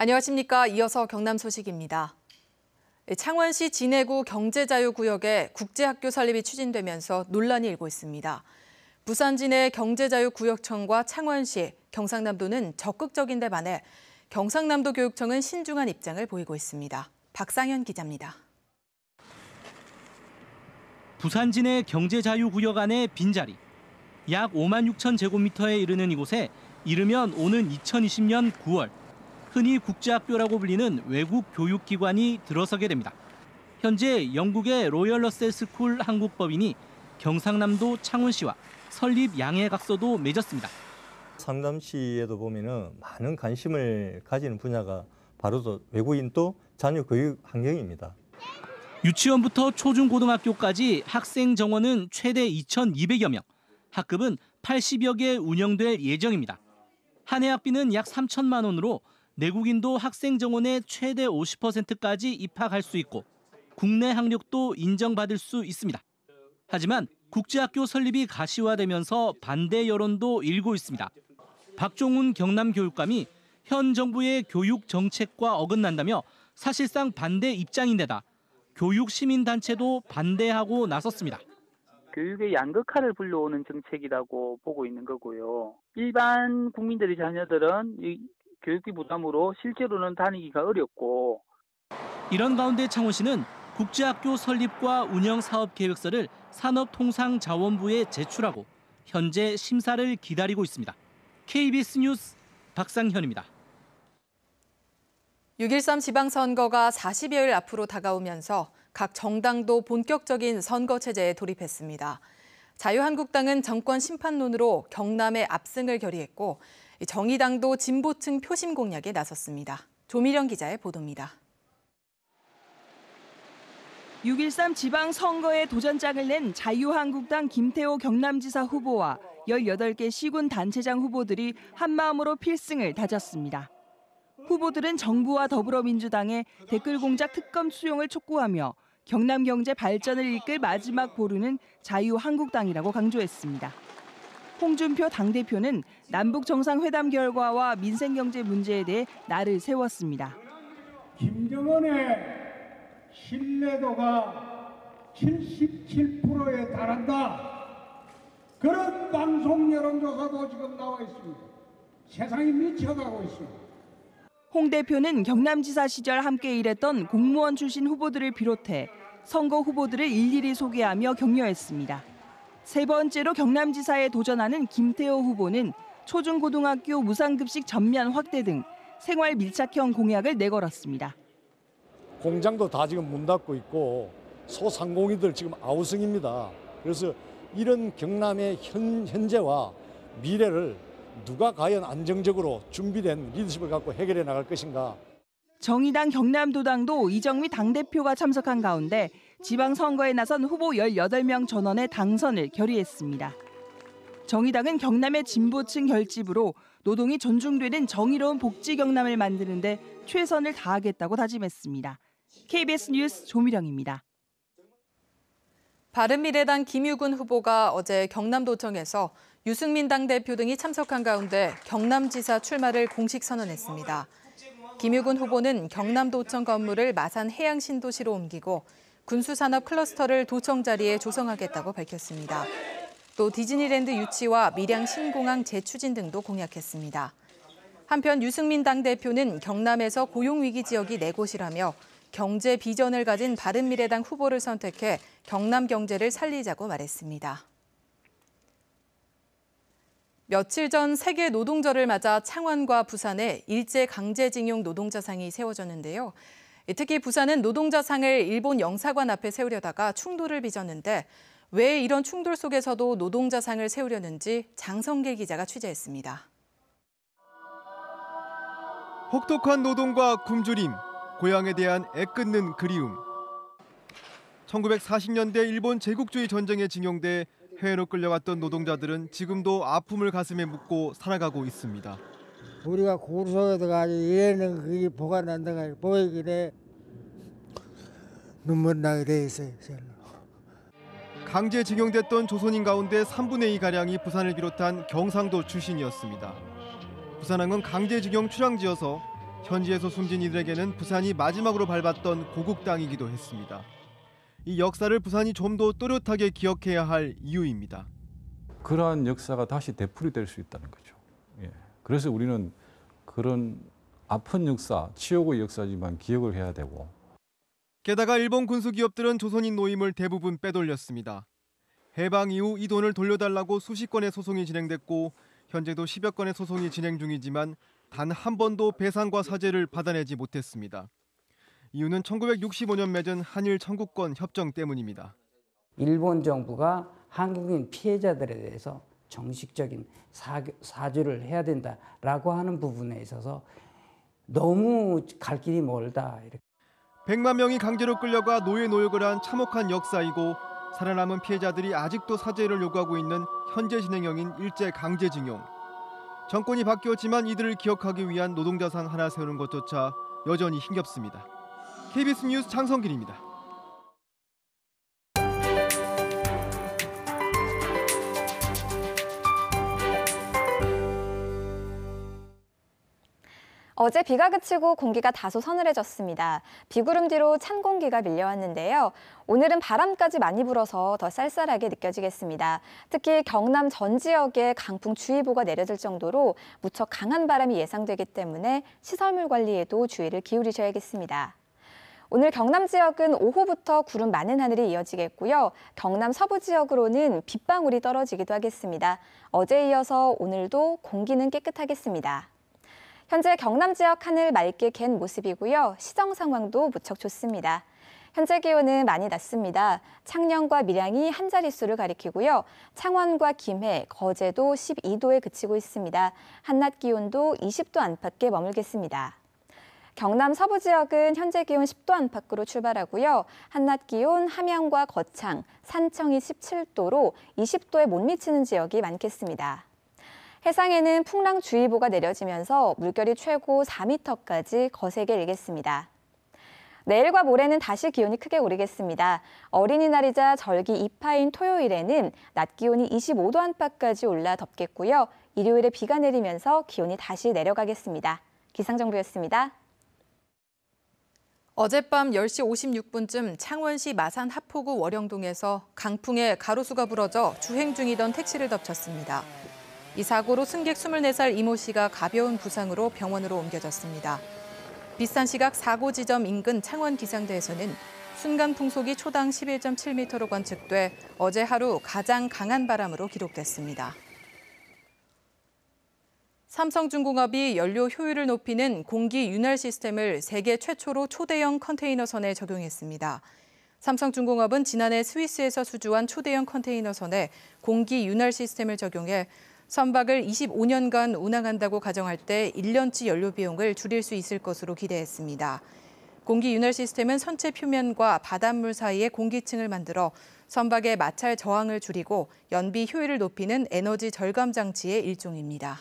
안녕하십니까. 이어서 경남 소식입니다. 창원시 진해구 경제자유구역에 국제학교 설립이 추진되면서 논란이 일고 있습니다. 부산 진해 경제자유구역청과 창원시, 경상남도는 적극적인 데 반해 경상남도 교육청은 신중한 입장을 보이고 있습니다. 박상현 기자입니다. 부산 진해 경제자유구역 안의 빈자리. 약 5만 6천 제곱미터에 이르는 이곳에 이르면 오는 2020년 9월 흔히 국제학교라고 불리는 외국 교육기관이 들어서게 됩니다. 현재 영국의 로열 러셀 스쿨 한국법인이 경상남도 창원시와 설립 양해각서도 맺었습니다. 상담시에도 보면은 많은 관심을 가지는 분야가 바로 외국인 또 자녀 교육 환경입니다. 유치원부터 초중고등학교까지 학생 정원은 최대 2,200여 명, 학급은 80여 개 운영될 예정입니다. 한 해 학비는 약 3천만 원으로 내국인도 학생 정원의 최대 50%까지 입학할 수 있고 국내 학력도 인정받을 수 있습니다. 하지만 국제학교 설립이 가시화되면서 반대 여론도 일고 있습니다. 박종훈 경남 교육감이 현 정부의 교육 정책과 어긋난다며 사실상 반대 입장인데다 교육 시민 단체도 반대하고 나섰습니다. 교육의 양극화를 불러오는 정책이라고 보고 있는 거고요. 일반 국민들의 자녀들은 이 교육비 부담으로 실제로는 다니기가 어렵고 이런 가운데 창원 시는 국제학교 설립과 운영 사업 계획서를 산업통상자원부에 제출하고 현재 심사를 기다리고 있습니다. KBS 뉴스 박상현입니다. 6.13 지방선거가 40여일 앞으로 다가오면서 각 정당도 본격적인 선거 체제에 돌입했습니다. 자유한국당은 정권 심판론으로 경남의 압승을 결의했고 정의당도 진보층 표심 공략에 나섰습니다. 조미령 기자의 보도입니다. 6.13 지방선거에 도전장을 낸 자유한국당 김태호 경남지사 후보와 18개 시군 단체장 후보들이 한마음으로 필승을 다졌습니다. 후보들은 정부와 더불어민주당의 댓글 공작 특검 수용을 촉구하며 경남 경제 발전을 이끌 마지막 보루는 자유한국당이라고 강조했습니다. 홍준표 당대표는 남북 정상회담 결과와 민생 경제 문제에 대해 날을 세웠습니다. 김정은의 신뢰도가 77%에 달한다. 그런 방송 여론조사도 지금 나와 있습니다. 세상이 미쳐가고 있습니다. 홍 대표는 경남지사 시절 함께 일했던 공무원 출신 후보들을 비롯해 선거 후보들을 일일이 소개하며 격려했습니다. 세 번째로 경남지사에 도전하는 김태호 후보는 초중고등학교 무상급식 전면 확대 등 생활 밀착형 공약을 내걸었습니다. 공장도 다 지금 문 닫고 있고 소상공인들 지금 아우성입니다. 그래서 이런 경남의 현, 현재와 미래를 누가 과연 안정적으로 준비된 리더십을 갖고 해결해 나갈 것인가. 정의당 경남도당도 이정미 당대표가 참석한 가운데 지방선거에 나선 후보 18명 전원의 당선을 결의했습니다. 정의당은 경남의 진보층 결집으로 노동이 존중되는 정의로운 복지 경남을 만드는 데 최선을 다하겠다고 다짐했습니다. KBS 뉴스 조미령입니다. 바른미래당 김유근 후보가 어제 경남도청에서 유승민 당대표 등이 참석한 가운데 경남지사 출마를 공식 선언했습니다. 김유근 후보는 경남도청 건물을 마산 해양신도시로 옮기고 군수산업 클러스터를 도청 자리에 조성하겠다고 밝혔습니다. 또 디즈니랜드 유치와 밀양 신공항 재추진 등도 공약했습니다. 한편 유승민 당대표는 경남에서 고용위기 지역이 네 곳이라며 경제 비전을 가진 바른미래당 후보를 선택해 경남 경제를 살리자고 말했습니다. 며칠 전 세계 노동절을 맞아 창원과 부산에 일제 강제징용 노동자상이 세워졌는데요. 특히 부산은 노동자상을 일본 영사관 앞에 세우려다가 충돌을 빚었는데 왜 이런 충돌 속에서도 노동자상을 세우려는지 장성길 기자가 취재했습니다. 혹독한 노동과 굶주림, 고향에 대한 애끓는 그리움. 1940년대 일본 제국주의 전쟁에 징용돼 해외로 끌려갔던 노동자들은 지금도 아픔을 가슴에 묻고 살아가고 있습니다. 우리가 고속에 들어가지 이래는 그게 보관한다가 보이긴 해. 눈물 나게 돼 있어요. 강제징용됐던 조선인 가운데 3분의 2가량이 부산을 비롯한 경상도 출신이었습니다. 부산항은 강제징용 출항지여서 현지에서 숨진 이들에게는 부산이 마지막으로 밟았던 고국 땅이기도 했습니다. 이 역사를 부산이 좀 더 또렷하게 기억해야 할 이유입니다. 그러한 역사가 다시 되풀이될 수 있다는 거죠. 예. 그래서 우리는 그런 아픈 역사, 치욕의 역사지만 기억을 해야 되고 게다가 일본 군수 기업들은 조선인 노임을 대부분 빼돌렸습니다. 해방 이후 이 돈을 돌려달라고 수십 건의 소송이 진행됐고 현재도 10여 건의 소송이 진행 중이지만 단 한 번도 배상과 사죄를 받아내지 못했습니다. 이유는 1965년 맺은 한일 청구권 협정 때문입니다. 일본 정부가 한국인 피해자들에 대해서 정식적인 사죄를 해야 된다라고 하는 부분에 있어서 너무 갈 길이 멀다. 이렇게. 100만 명이 강제로 끌려가 노예 노역을 한 참혹한 역사이고 살아남은 피해자들이 아직도 사죄를 요구하고 있는 현재 진행형인 일제 강제징용. 정권이 바뀌었지만 이들을 기억하기 위한 노동자상 하나 세우는 것조차 여전히 힘겹습니다. KBS 뉴스 창성길입니다. 어제 비가 그치고 공기가 다소 서늘해졌습니다. 비구름 뒤로 찬 공기가 밀려왔는데요. 오늘은 바람까지 많이 불어서 더 쌀쌀하게 느껴지겠습니다. 특히 경남 전 지역에 강풍주의보가 내려질 정도로 무척 강한 바람이 예상되기 때문에 시설물 관리에도 주의를 기울이셔야겠습니다. 오늘 경남 지역은 오후부터 구름 많은 하늘이 이어지겠고요. 경남 서부 지역으로는 빗방울이 떨어지기도 하겠습니다. 어제에 이어서 오늘도 공기는 깨끗하겠습니다. 현재 경남 지역 하늘 맑게 갠 모습이고요. 시정 상황도 무척 좋습니다. 현재 기온은 많이 낮습니다. 창녕과 밀양이 한 자릿수를 가리키고요. 창원과 김해, 거제도 12도에 그치고 있습니다. 한낮 기온도 20도 안팎에 머물겠습니다. 경남 서부 지역은 현재 기온 10도 안팎으로 출발하고요. 한낮 기온 함양과 거창, 산청이 17도로 20도에 못 미치는 지역이 많겠습니다. 해상에는 풍랑주의보가 내려지면서 물결이 최고 4m까지 거세게 일겠습니다. 내일과 모레는 다시 기온이 크게 오르겠습니다. 어린이날이자 절기 2파인 토요일에는 낮 기온이 25도 안팎까지 올라 덥겠고요. 일요일에 비가 내리면서 기온이 다시 내려가겠습니다. 기상정보였습니다. 어젯밤 10시 56분쯤 창원시 마산 하포구 월영동에서 강풍에 가로수가 부러져 주행 중이던 택시를 덮쳤습니다. 이 사고로 승객 24살 이모 씨가 가벼운 부상으로 병원으로 옮겨졌습니다. 비슷한 시각 사고 지점 인근 창원 기상대에서는 순간 풍속이 초당 11.7m로 관측돼 어제 하루 가장 강한 바람으로 기록됐습니다. 삼성중공업이 연료 효율을 높이는 공기 윤활 시스템을 세계 최초로 초대형 컨테이너선에 적용했습니다. 삼성중공업은 지난해 스위스에서 수주한 초대형 컨테이너선에 공기 윤활 시스템을 적용해 선박을 25년간 운항한다고 가정할 때 1년치 연료 비용을 줄일 수 있을 것으로 기대했습니다. 공기 윤활 시스템은 선체 표면과 바닷물 사이에 공기층을 만들어 선박의 마찰 저항을 줄이고 연비 효율을 높이는 에너지 절감 장치의 일종입니다.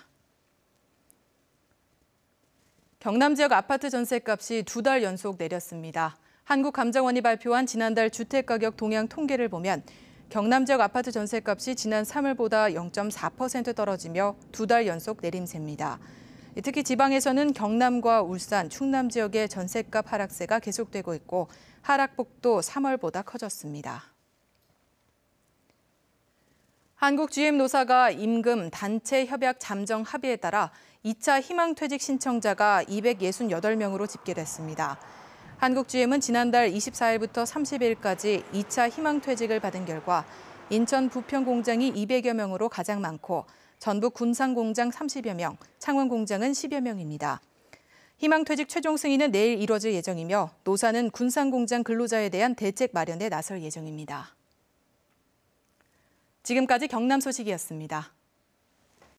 경남 지역 아파트 전셋값이 두 달 연속 내렸습니다. 한국감정원이 발표한 지난달 주택가격 동향 통계를 보면 경남 지역 아파트 전셋값이 지난 3월보다 0.4% 떨어지며 두 달 연속 내림세입니다. 특히 지방에서는 경남과 울산, 충남 지역의 전셋값 하락세가 계속되고 있고 하락폭도 3월보다 커졌습니다. 한국 GM 노사가 임금 단체 협약 잠정 합의에 따라 2차 희망퇴직 신청자가 268명으로 집계됐습니다. 한국 GM은 지난달 24일부터 30일까지 2차 희망퇴직을 받은 결과 인천 부평 공장이 200여 명으로 가장 많고 전북 군산 공장 30여 명, 창원 공장은 10여 명입니다. 희망퇴직 최종 승인은 내일 이뤄질 예정이며 노사는 군산 공장 근로자에 대한 대책 마련에 나설 예정입니다. 지금까지 경남 소식이었습니다.